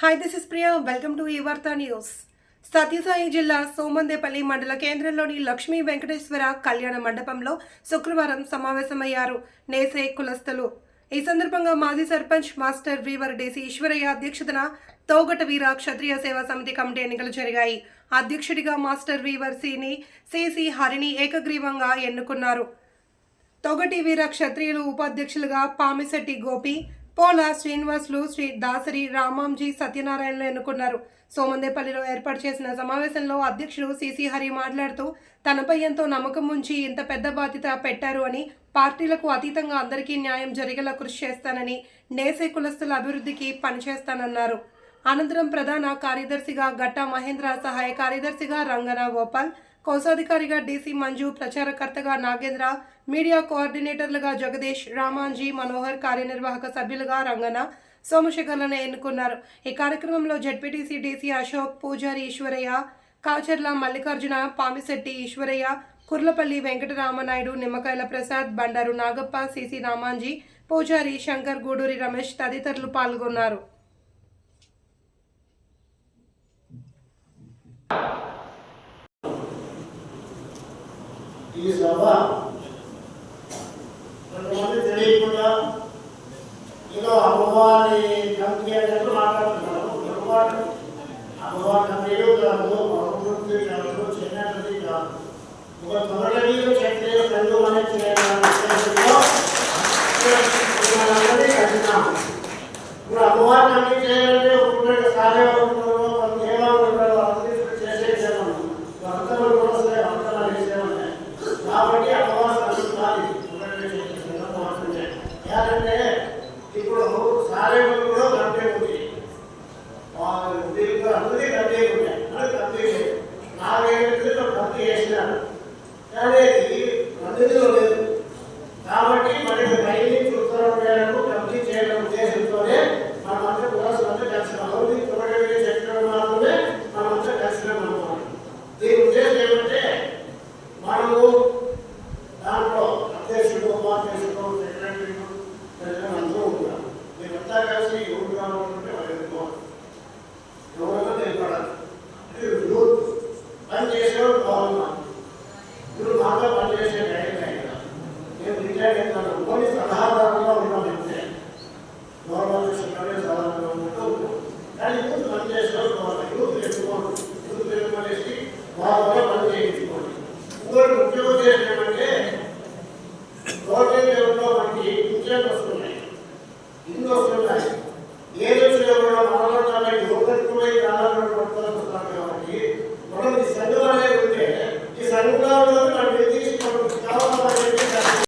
Hi this is Priya welcome to ఈ వార్తా news Sathya Sai జిల్లా సోమందేపల్లి మండల కేంద్రంలోని లక్ష్మీ వెంకటేశ్వర కళ్యాణ మండపంలో శుక్రవారం సమావేశమయ్యారు నేసే కులస్తులు. ఈ సందర్భంగా మాజీ సర్పంచ్ మాస్టర్ వీవర్ డేసి ఈశ్వరయ్య అధ్యక్షతన తోగట వీర క్షత్రియ సేవా సమితి కమిటీ ఎన్నికలు జరిగాయి. అధ్యక్షుడిగా మాస్టర్ వీవర్ సిని సిసి హరిని ఏకగ్రీవంగా ఎన్నుకున్నారు. తొగటి వీర క్షత్రియులు ఉపాధ్యక్షులుగా పామిశెట్టి గోపి పోల శ్రీనివాసులు శ్రీ దాసరి రామాంజీ సత్యనారాయణలు ఎన్నుకున్నారు. సోమందేపల్లిలో ఏర్పాటు చేసిన సమావేశంలో అధ్యక్షుడు సిసి హరి మాట్లాడుతూ తనపై ఎంతో నమ్మకం ఉంచి ఇంత పెద్ద బాధ్యత పెట్టారు అని పార్టీలకు అతీతంగా అందరికీ న్యాయం జరిగేలా కృషి చేస్తానని నేసే కులస్తుల అభివృద్ధికి పనిచేస్తానన్నారు. అనంతరం ప్రధాన కార్యదర్శిగా గట్టా మహేంద్ర సహాయ కార్యదర్శిగా రంగన గోపాల్ కోశాధికారిగా డీసీ మంజు ప్రచారకర్తగా నాగేంద్ర మీడియా కోఆర్డినేటర్లుగా జగదీష్ రామాంజీ మనోహర్ కార్యనిర్వాహక సభ్యులుగా రంగన సోమశేఖర్లను ఎన్నుకున్నారు. ఈ కార్యక్రమంలో జడ్పీటీసీ డీసీ అశోక్ పూజారి ఈశ్వరయ్య కాచర్ల మల్లికార్జున పామిశెట్టి ఈశ్వరయ్య కుర్లపల్లి వెంకటరామనాయుడు నిమ్మకాయల ప్రసాద్ బండారు నాగప్ప సిసి రామాంజీ పూజారి శంకర్ గూడూరి రమేష్ తదితరులు పాల్గొన్నారు. ఈ సభ కొంతమంది తెలియకుండా ఏదో అమ్మవారి కమిటీ అన్నట్టు మాట్లాడుతున్నారు. పొరపాటు అమ్మవారి కమిటీలు కాదు మహమ్మూర్తి కాదు కాదు. ఒక తొలగడీలు అనే ఇప్పుడు అమ్మవారి కమిటీ చేయాలంటే సారే కూడా కంటే ఉంది. దీనికి అందరికీ కంటే ఉన్నాయి అది కంటే నాలుగైదు కంటే చేసినాను కానీ అది అందులో లేదు. కాబట్టి మనకి పై ఉత్తరం చేయడం ఉద్దేశంతోనే మనమంతా కూడా శ్రద్ధ కలిసినాం అవుతుంది చెప్పడం మాత్రమే మనమంతా కలిసినాం అన్నమాట. దీని ఉద్దేశం ఏమంటే మనము దాంట్లో అధ్యక్షుడు ఉపాధ్యక్షుడు సెక్రటరీ ప్రెసిడెంట్ అందరూ ఉంటారు మీరంతా కలిసి ఎవరు కావాలంటే వాళ్ళు ఎదుర్కోవాలి ఎవరైనా నిలబడాలి. ఇది యూత్ పని చేసేవారు కావాలన్నా ఇప్పుడు మాతో పనిచేసే టైం అయినా నేను రిటైర్ అవుతాను కొన్ని సలహాదారుగా ఉన్నాను అంటే గవర్నమెంట్ సెక్రటరీ సలహాదారుగా ఉంటూ ఉంటాం. కానీ యూత్ పనిచేసేవాడు కావాలి. యూత్ ఎత్తుకోండి యూత్ ఎత్తుకోనేసి వాళ్ళ పని చేయించుకోండి ఇంకోటి ఉద్యోగం ఉద్దేశం గవర్నమెంట్ రోడ్డు లెవెల్లో మనకి ఇంజన్ వస్తున్నాయి ఇన్ని వస్తున్నాయి ఏది వచ్చినా కూడా మనలో యువకులై కాలంలో పడుతున్నాం కాబట్టి మనం ఈ సంఘం అనేది ఉంటే ఈ సంఘంలో